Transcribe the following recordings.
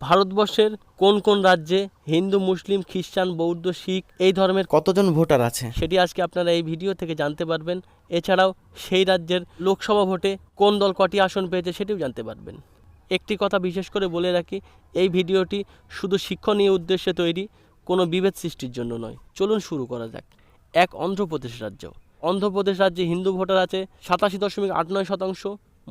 ভারতবর্ষের কোন কোন রাজ্যে হিন্দু মুসলিম খ্রিস্টান বৌদ্ধ শিখ এই ধর্মের কতজন ভোটার আছে? সেটি আজকে আপনারা এই ভিডিও থেকে জানতে পারবেন। এছাড়াও সেই রাজ্যের লোকসভা ভোটে কোন দল কটি আসন পেয়েছে সেটিও জানতে পারবেন। একটি কথা বিশেষ করে বলে রাখি এই ভিডিওটি শুধু শিক্ষণীয় উদ্দেশ্যে তৈরি কোনো বিভেদ সৃষ্টির জন্য নয়। চলুন শুরু করা যাক। এক অন্ধ্রপ্রদেশ রাজ্য। অন্ধ্রপ্রদেশ রাজ্যে হিন্দু ভোটার আছে সাতাশি দশমিক আট নয় শতাংশ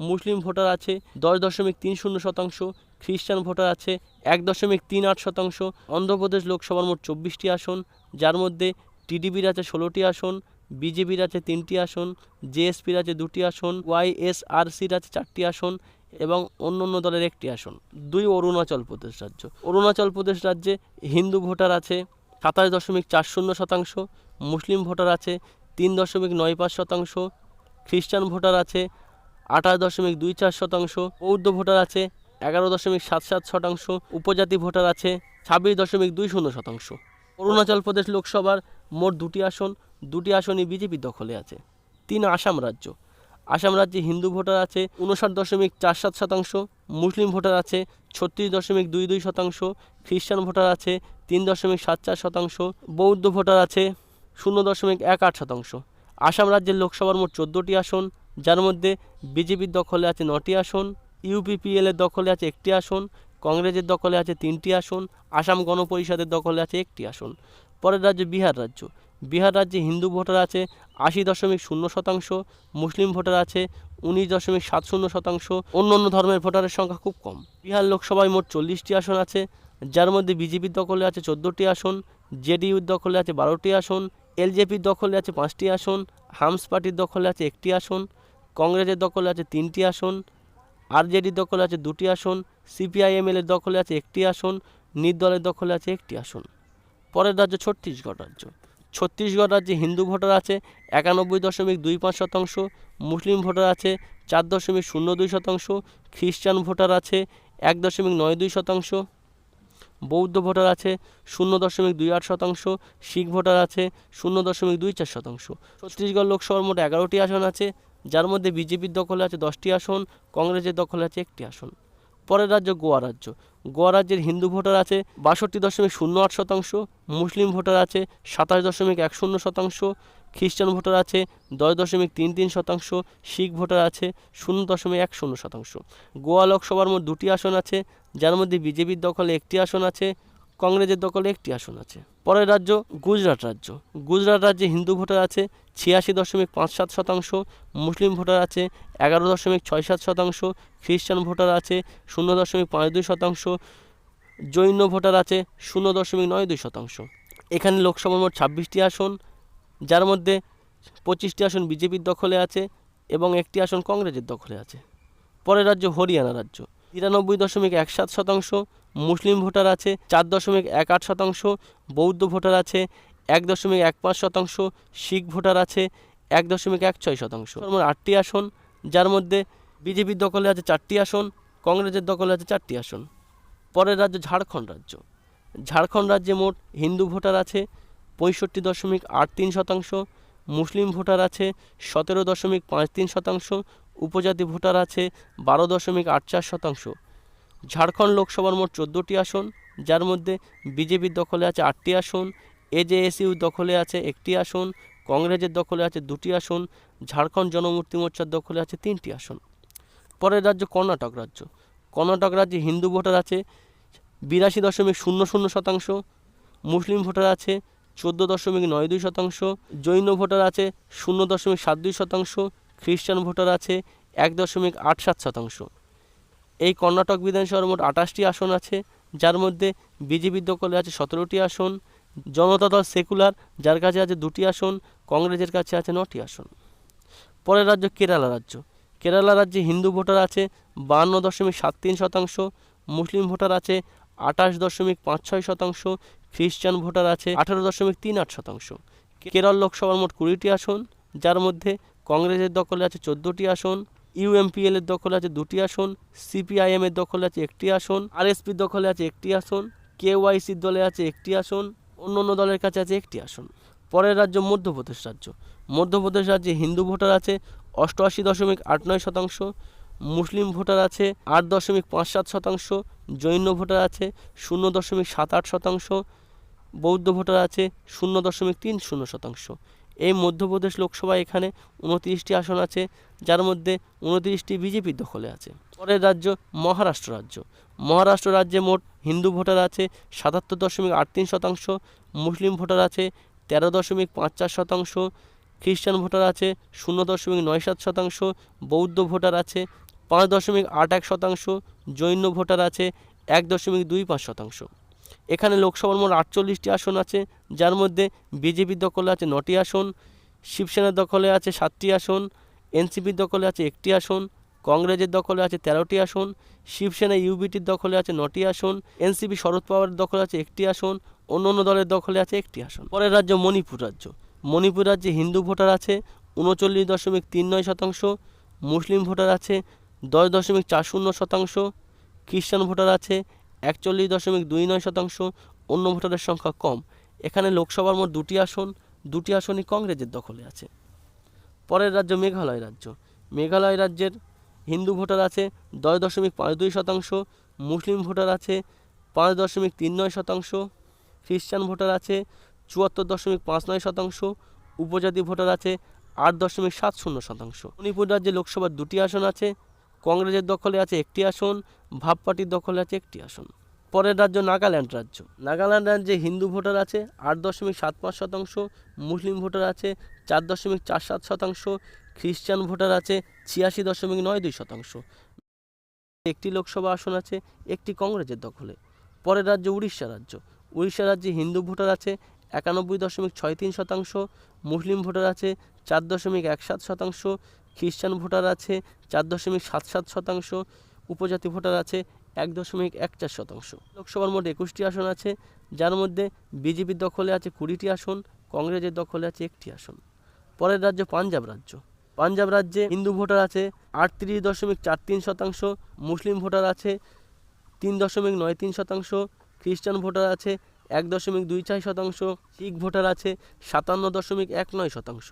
মুসলিম ভোটার আছে, দশ দশমিক তিন শূন্য শতাংশ, খ্রিস্টান ভোটার আছে, এক দশমিক তিন আট শতাংশ, অন্ধ্রপ্রদেশ লোকসভার মোট চব্বিশটি আসন, যার মধ্যে টিডিপির আছে ষোলোটি আসন, বিজেপির আছে তিনটি আসন, জেএসপির আছে দুটি আসন, ওয়াইএসআরসির আছে চারটি আসন এবং অন্য অন্য দলের একটি আসন। দুই অরুণাচল প্রদেশ রাজ্য। অরুণাচল প্রদেশ রাজ্যে হিন্দু ভোটার আছে, সাতাশ দশমিক চার শূন্য শতাংশ, মুসলিম ভোটার আছে, তিন দশমিক নয় পাঁচ শতাংশ, খ্রিস্টান ভোটার আছে আঠাশ দশমিক দুই চার শতাংশ, বৌদ্ধ ভোটার আছে এগারো দশমিক সাত সাত শতাংশ, উপজাতি ভোটার আছে ছাব্বিশ দশমিক দুই শূন্য শতাংশ। অরুণাচল প্রদেশ লোকসভার মোট দুটি আসন, দুটি আসনই বিজেপির দখলে আছে। তিন আসাম রাজ্য। আসাম রাজ্যে হিন্দু ভোটার আছে উনষাট দশমিক চার সাত শতাংশ, মুসলিম ভোটার আছে ছত্রিশ দশমিক দুই দুই শতাংশ, খ্রিস্টান ভোটার আছে তিন দশমিক সাত চার শতাংশ, বৌদ্ধ ভোটার আছে শূন্য দশমিক এক আট শতাংশ। আসাম রাজ্যের লোকসভার মোট চোদ্দোটি আসন যার মধ্যে বিজেপির দখলে আছে নটি আসন ইউপিপিএল এর দখলে আছে একটি আসন কংগ্রেসের দখলে আছে তিনটি আসন, আসাম গণপরিষদের দখলে আছে একটি আসন। পরের রাজ্য বিহার রাজ্য। বিহার রাজ্যে হিন্দু ভোটার আছে আশি দশমিক শূন্য শতাংশ, মুসলিম ভোটার আছে উনিশ দশমিক সাত শূন্য শতাংশ। অন্য অন্য ধর্মের ভোটারের সংখ্যা খুব কম। বিহার লোকসভায় মোট চল্লিশটি আসন আছে, যার মধ্যে বিজেপির দখলে আছে চোদ্দোটি আসন জেডিইউর দখলে আছে বারোটি আসন এলজেপির দখলে আছে পাঁচটি আসন, হামস পার্টির দখলে আছে একটি আসন কংগ্রেসের দখলে আছে তিনটি আসন আরজেডির দখলে আছে দুটি আসন, সিপিআইএমএল এর দখলে আছে একটি আসন নির্দলের দখলে আছে একটি আসন। পরের রাজ্য ছত্তিশগড় রাজ্য। ছত্তিশগড় রাজ্যে হিন্দু ভোটার আছে একানব্বই দশমিক দুই পাঁচ শতাংশ, মুসলিম ভোটার আছে চার দশমিক শূন্য দুই শতাংশ, খ্রিস্টান ভোটার আছে এক দশমিক নয় দুই শতাংশ, বৌদ্ধ ভোটার আছে শূন্য দশমিক দুই আট শতাংশ, শিখ ভোটার আছে শূন্য দশমিক দুই চার শতাংশ। ছত্তিশগড় লোকসভার মোট এগারোটি আসন আছে যার মধ্যে বিজেপির দখলে আছে দশটি আসন, কংগ্রেসের দখলে আছে একটি আসন। পরের রাজ্য গোয়া রাজ্য। গোয়া রাজ্যের হিন্দু ভোটার আছে বাষট্টি দশমিক শূন্য আট শতাংশ, মুসলিম ভোটার আছে সাতাশ দশমিক এক শূন্য শতাংশ, খ্রিস্টান ভোটার আছে দশ দশমিক তিন তিন শতাংশ, শিখ ভোটার আছে শূন্য দশমিক এক শূন্য শতাংশ। গোয়া লোকসভার মোট দুটি আসন আছে, যার মধ্যে বিজেপির দখলে একটি আসন আছে, কংগ্রেসের দখলে একটি আসন আছে। পরের রাজ্য গুজরাট রাজ্য। গুজরাট রাজ্যে হিন্দু ভোটার আছে ছিয়াশি দশমিক পাঁচ সাত শতাংশ, মুসলিম ভোটার আছে এগারো দশমিক ছয় সাত শতাংশ, খ্রিস্টান ভোটার আছে শূন্য দশমিক পাঁচ দুই শতাংশ, জৈন ভোটার আছে শূন্য দশমিক নয় দুই শতাংশ। এখানে লোকসভা মোট ছাব্বিশটি আসন, যার মধ্যে পঁচিশটি আসন বিজেপির দখলে আছে এবং একটি আসন কংগ্রেসের দখলে আছে। পরের রাজ্য হরিয়ানা রাজ্য। তিরানব্বই দশমিক এক সাত শতাংশ মুসলিম ভোটার আছে চার দশমিক এক আট শতাংশ, বৌদ্ধ ভোটার আছে এক দশমিক এক পাঁচ শতাংশ, শিখ ভোটার আছে এক দশমিক এক ছয় শতাংশ। আটটি আসন, যার মধ্যে বিজেপির দখলে আছে চারটি আসন, কংগ্রেসের দখলে আছে চারটি আসন। পরের রাজ্য ঝাড়খণ্ড রাজ্য। ঝাড়খণ্ড রাজ্যে মোট হিন্দু ভোটার আছে পঁয়ষট্টি দশমিক আট তিন শতাংশ, মুসলিম ভোটার আছে সতেরো দশমিক পাঁচ তিন শতাংশ, উপজাতি ভোটার আছে বারো দশমিক আট চার শতাংশ। ঝাড়খণ্ড লোকসভার মোট চোদ্দোটি আসন, যার মধ্যে বিজেপির দখলে আছে আটটি আসন এজেএসইউ দখলে আছে একটি আসন, কংগ্রেসের দখলে আছে দুটি আসন, ঝাড়খণ্ড জনমূর্তি মোর্চার দখলে আছে তিনটি আসন। পরের রাজ্য কর্ণাটক রাজ্য। কর্ণাটক রাজ্যে হিন্দু ভোটার আছে বিরাশি দশমিক শূন্য শূন্য শতাংশ, মুসলিম ভোটার আছে চোদ্দ দশমিক নয় দুই শতাংশ, জৈন ভোটার আছে শূন্য দশমিক সাত দুই শতাংশ, খ্রিস্টান ভোটার আছে এক দশমিক আট সাত শতাংশ। এই কর্ণাটক বিধানসভার মোট আঠাশটি আসন আছে, যার মধ্যে বিজেপির দখলে আছে সতেরোটি আসন, জনতা দল সেকুলার, যার কাছে আছে দুটি আসন, কংগ্রেসের কাছে আছে নটি আসন। পরের রাজ্য কেরালা রাজ্য। কেরালা রাজ্যে হিন্দু ভোটার আছে বাহান্ন দশমিক সাত তিন শতাংশ, মুসলিম ভোটার আছে আঠাশ দশমিক পাঁচ ছয় শতাংশ, খ্রিস্টান ভোটার আছে আঠারো দশমিক তিন আট শতাংশ। কেরল লোকসভার মোট কুড়িটি আসন, যার মধ্যে কংগ্রেসের দখলে আছে চোদ্দোটি আসন ইউএমপিএল এর দখলে আছে দুটি আসন, সিপিআইএম এর দখলে আছে একটি আসন আর আরএসপির দখলে আছে একটি আসন, কেওয়াইসির দলে আছে একটি আসন অন্য অন্য দলের কাছে আছে একটি আসন। পরের রাজ্য মধ্যপ্রদেশ রাজ্য। মধ্যপ্রদেশ রাজ্যে হিন্দু ভোটার আছে অষ্টআশি দশমিক আট নয় শতাংশ, মুসলিম ভোটার আছে আট দশমিক পাঁচ সাত শতাংশ, জৈন ভোটার আছে শূন্য দশমিক সাত আট শতাংশ, বৌদ্ধ ভোটার আছে শূন্য দশমিক তিন শূন্য শতাংশ। এই মধ্যপ্রদেশ লোকসভা এখানে উনত্রিশটি আসন আছে, যার মধ্যে উনত্রিশটি বিজেপির দখলে আছে। পরের রাজ্য মহারাষ্ট্র রাজ্য। মহারাষ্ট্র রাজ্যে মোট হিন্দু ভোটার আছে সাতাত্তর দশমিক আট তিন শতাংশ, মুসলিম ভোটার আছে তেরো দশমিক পাঁচ চার শতাংশ, খ্রিস্টান ভোটার আছে শূন্য দশমিক নয় সাত শতাংশ, বৌদ্ধ ভোটার আছে পাঁচ দশমিক আট এক শতাংশ, জৈন ভোটার আছে এক দশমিক দুই পাঁচ শতাংশ। এখানে লোকসভার মোট আটচল্লিশটি আসন আছে, যার মধ্যে বিজেপির দখলে আছে নটি আসন, শিবসেনার দখলে আছে সাতটি আসন, এনসিপির দখলে আছে একটি আসন, কংগ্রেসের দখলে আছে তেরোটি আসন, শিবসেনা ইউবিটির দখলে আছে নটি আসন, এনসিপি শরদ পাওয়ারের দখলে আছে একটি আসন অন্য অন্য দলের দখলে আছে একটি আসন। পরের রাজ্য মণিপুর রাজ্য। মণিপুর রাজ্যে হিন্দু ভোটার আছে উনচল্লিশ দশমিক তিন নয় শতাংশ, মুসলিম ভোটার আছে দশ দশমিক চার শূন্য শতাংশ, খ্রিস্টান ভোটার আছে একচল্লিশ দশমিক দুই নয় শতাংশ অন্য ভোটারের সংখ্যা কম। এখানে লোকসভার মোট দুটি আসন, দুটি আসনই কংগ্রেসের দখলে আছে। পরের রাজ্য মেঘালয় রাজ্য। মেঘালয় রাজ্যের হিন্দু ভোটার আছে দশ দশমিক পাঁচ দুই শতাংশ, মুসলিম ভোটার আছে পাঁচ দশমিক তিন নয় শতাংশ, খ্রিস্টান ভোটার আছে চুয়াত্তর দশমিক পাঁচ নয় শতাংশ, উপজাতি ভোটার আছে আট দশমিক সাত শূন্য শতাংশ। মণিপুর রাজ্যে লোকসভার দুটি আসন আছে কংগ্রেসের দখলে আছে একটি আসন ভাব পার্টির দখলে আছে একটি আসন। পরের রাজ্য নাগাল্যান্ড রাজ্য। নাগাল্যান্ড রাজ্যে হিন্দু ভোটার আছে, আট দশমিক সাত পাঁচ শতাংশ, মুসলিম ভোটার আছে চার দশমিক চার সাত শতাংশ, খ্রিস্টান ভোটার আছে ছিয়াশি দশমিক নয় দুই শতাংশ। একটি লোকসভা আসন আছে, একটি কংগ্রেসের দখলে। পরের রাজ্য উড়িষ্যা রাজ্য। উড়িষ্যা রাজ্যে হিন্দু ভোটার আছে একানব্বই দশমিক ছয় তিন শতাংশ, মুসলিম ভোটার আছে চার দশমিক এক সাত শতাংশ খ্রিস্টান ভোটার আছে, চার দশমিক সাত সাত শতাংশ। উপজাতি ভোটার আছে, এক দশমিক এক চার শতাংশ। লোকসভার মোট একুশটি আসন আছে, যার মধ্যে বিজেপির দখলে আছে কুড়িটি আসন, কংগ্রেসের দখলে আছে একটি আসন। পরের রাজ্য পাঞ্জাব রাজ্য। পাঞ্জাব রাজ্যে হিন্দু ভোটার আছে, আটত্রিশ দশমিক চার তিন শতাংশ। মুসলিম ভোটার আছে, তিন দশমিক নয় তিন শতাংশ। খ্রিস্টান ভোটার আছে, এক দশমিক দুই চার শতাংশ। শিখ ভোটার আছে, সাতান্ন দশমিক এক নয় শতাংশ।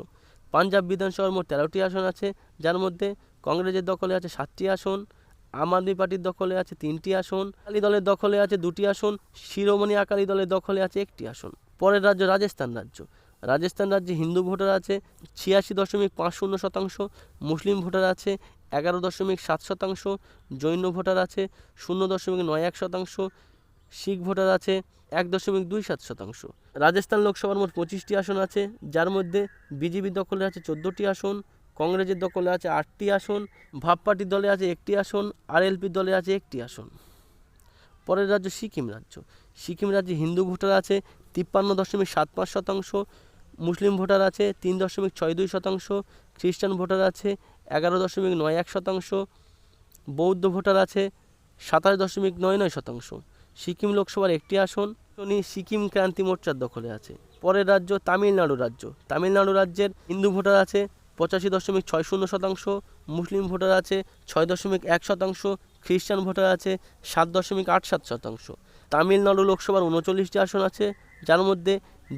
পাঞ্জাব বিধানসভার মোট তেরোটি আসন আছে, যার মধ্যে কংগ্রেসের দখলে আছে সাতটি আসন, আম আদমি পার্টির দখলে আছে তিনটি আসন, আকালি দলের দখলে আছে দুটি আসন, শিরোমণি আকালি দলের দখলে আছে একটি আসন। পরের রাজ্য রাজস্থান রাজ্য। রাজস্থান রাজ্যে হিন্দু ভোটার আছে ছিয়াশি দশমিক পাঁচ শূন্য শতাংশ, মুসলিম ভোটার আছে এগারো দশমিক সাত শতাংশ, জৈন ভোটার আছে শূন্য দশমিক নয় এক শতাংশ শিখ ভোটার আছে এক দশমিক দুই সাত শতাংশ। রাজস্থান লোকসভার মোট পঁচিশটি আসন আছে, যার মধ্যে বিজেপি দখলে আছে চোদ্দোটি আসন, কংগ্রেসের দখলে আছে আটটি আসন ভাব পার্টির দলে আছে একটি আসন আর এলপির দলে আছে একটি আসন। পরের রাজ্য সিকিম রাজ্য। সিকিম রাজ্যে হিন্দু ভোটার আছে তিপ্পান্ন দশমিক সাত পাঁচ শতাংশ, মুসলিম ভোটার আছে তিন দশমিক ছয় দুই শতাংশ, খ্রিস্টান ভোটার আছে এগারো দশমিক নয় এক শতাংশ, বৌদ্ধ ভোটার আছে সাতাশ দশমিক নয় নয় শতাংশ। সিকিম লোকসভার একটি আসন, উনি সিকিম ক্রান্তি মোর্চার দখলে আছে। পরের রাজ্য তামিলনাড়ু রাজ্য। তামিলনাড়ু রাজ্যের হিন্দু ভোটার আছে, পঁচাশি দশমিক ছয় শূন্য শতাংশ। মুসলিম ভোটার আছে, ছয় দশমিক এক শতাংশ। খ্রিস্টান ভোটার আছে, সাত দশমিক আট সাত শতাংশ। তামিলনাড়ু লোকসভার উনচল্লিশটি আসন আছে, যার মধ্যে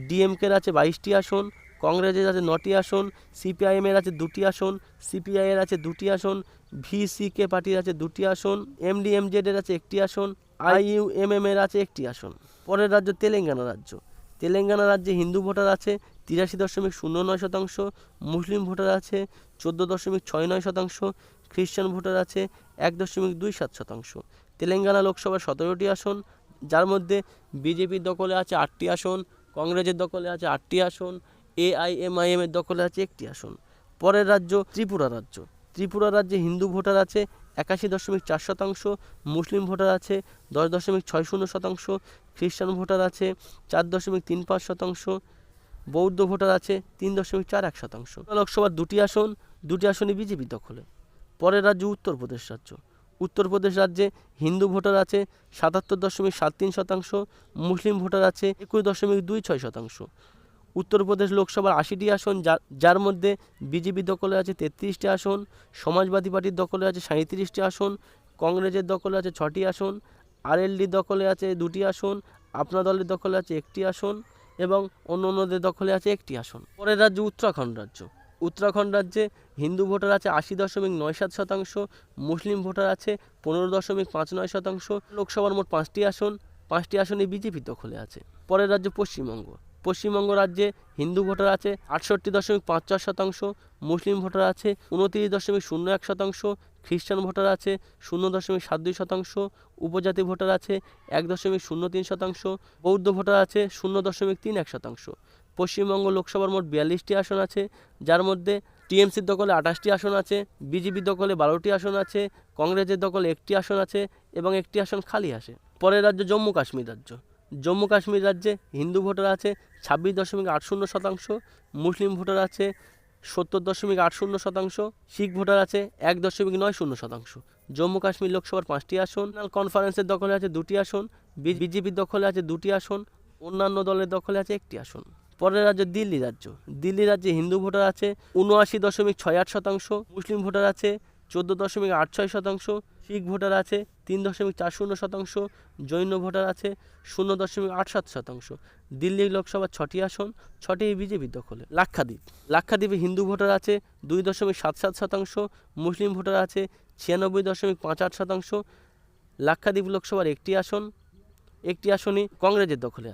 ডিএমকের আছে বাইশটি আসন, কংগ্রেসের আছে নটি আসন সিপিআইএমের আছে দুটি আসন সিপিআইয়ের আছে দুটি আসন, ভিসিকে পার্টির আছে দুটি আসন এমডিএমজেডের আছে একটি আসন আইইউএমএম এর আছে একটি আসন। পরের রাজ্য তেলেঙ্গানা রাজ্য। তেলেঙ্গানা রাজ্যে হিন্দু ভোটার আছে, তিরাশি দশমিক শূন্য নয় শতাংশ। মুসলিম ভোটার আছে, চোদ্দ দশমিক ছয় নয় শতাংশ। খ্রিস্টান ভোটার আছে, এক দশমিক দুই সাত শতাংশ। তেলেঙ্গানা লোকসভার সতেরোটি আসন, যার মধ্যে বিজেপির দখলে আছে আটটি আসন, কংগ্রেসের দখলে আছে আটটি আসন এআইএমআইএম এর দখলে আছে একটি আসন। পরের রাজ্য ত্রিপুরা রাজ্য। ত্রিপুরা রাজ্যে হিন্দু ভোটার আছে একাশি দশমিক চার শতাংশ, মুসলিম ভোটার আছে দশ দশমিক ছয় শূন্য শতাংশ, খ্রিস্টান ভোটার আছে চার দশমিক তিন পাঁচ শতাংশ, বৌদ্ধ ভোটার আছে তিন দশমিক চার এক শতাংশ। লোকসভার দুটি আসন, দুটি আসনই বিজেপি দখলে। পরের রাজ্য উত্তরপ্রদেশ রাজ্য। উত্তরপ্রদেশ রাজ্যে হিন্দু ভোটার আছে সাতাত্তর দশমিক সাত তিন শতাংশ, মুসলিম ভোটার আছে একুশ দশমিক দুই ছয় শতাংশ। উত্তরপ্রদেশ লোকসভার আশিটি আসন যার যার মধ্যে বিজেপি দখলে আছে তেত্রিশটি আসন, সমাজবাদী পার্টির দখলে আছে সাঁত্রিশটি আসন, কংগ্রেসের দখলে আছে ছটি আসন আরএলডির দখলে আছে দুটি আসন, আপনা দলের দখলে আছে একটি আসন এবং অন্য অন্যদের দখলে আছে একটি আসন। পরের রাজ্য উত্তরাখণ্ড রাজ্য। উত্তরাখণ্ড রাজ্যে হিন্দু ভোটার আছে আশি দশমিক নয় সাত শতাংশ, মুসলিম ভোটার আছে পনেরো দশমিক পাঁচ নয় শতাংশ, লোকসভার মোট পাঁচটি আসন, পাঁচটি আসনে বিজেপি দখলে আছে। পরের রাজ্য পশ্চিমবঙ্গ। পশ্চিমবঙ্গ রাজ্যে হিন্দু ভোটার আছে আটষট্টি দশমিক পাঁচ চার শতাংশ, মুসলিম ভোটার আছে উনত্রিশ দশমিক শূন্য এক শতাংশ, খ্রিস্টান ভোটার আছে শূন্য দশমিক সাত দুই শতাংশ, উপজাতি ভোটার আছে এক দশমিক শূন্য তিন শতাংশ, বৌদ্ধ ভোটার আছে শূন্য দশমিক তিন এক শতাংশ। পশ্চিমবঙ্গ লোকসভার মোট বিয়াল্লিশটি আসন আছে, যার মধ্যে টিএমসির দখলে আঠাশটি আসন আছে, বিজেপির দখলে বারোটি আসন আছে, কংগ্রেসের দখলে একটি আসন আছে এবং একটি আসন খালি আছে। পরের রাজ্য জম্মু কাশ্মীর রাজ্য। জম্মু কাশ্মীর রাজ্যে হিন্দু ভোটার আছে, ছাব্বিশ দশমিক আট শূন্য শতাংশ, মুসলিম ভোটার আছে, সত্তর দশমিক আট শূন্য শতাংশ, শিখ ভোটার আছে এক দশমিক নয় শূন্য শতাংশ। জম্মু কাশ্মীর লোকসভার পাঁচটি আসন কনফারেন্সের দখলে আছে দুটি আসন বিজেপির দখলে আছে দুটি আসন, অন্যান্য দলের দখলে আছে একটি আসন। পরের রাজ্য দিল্লি রাজ্য। দিল্লি রাজ্যে হিন্দু ভোটার আছে, উনআশি দশমিক ছয় আট শতাংশ, মুসলিম ভোটার আছে, চোদ্দ দশমিক আট ছয় শতাংশ শিখ ভোটার আছে, তিন দশমিক চার শূন্য শতাংশ, জৈন ভোটার আছে, শূন্য দশমিক আট সাত শতাংশ। দিল্লি লোকসভার ছটি আসন ছটি বিজেপির দখলে। লাক্ষাদ্বীপ। লাক্ষাদ্বীপে হিন্দু ভোটার আছে, দুই দশমিক সাত সাত শতাংশ, মুসলিম ভোটার আছে, ছিয়ানব্বই দশমিক পাঁচ আট শতাংশ। লাক্ষাদ্বীপ লোকসভার একটি আসন, একটি আসনই কংগ্রেসের দখলে আছে।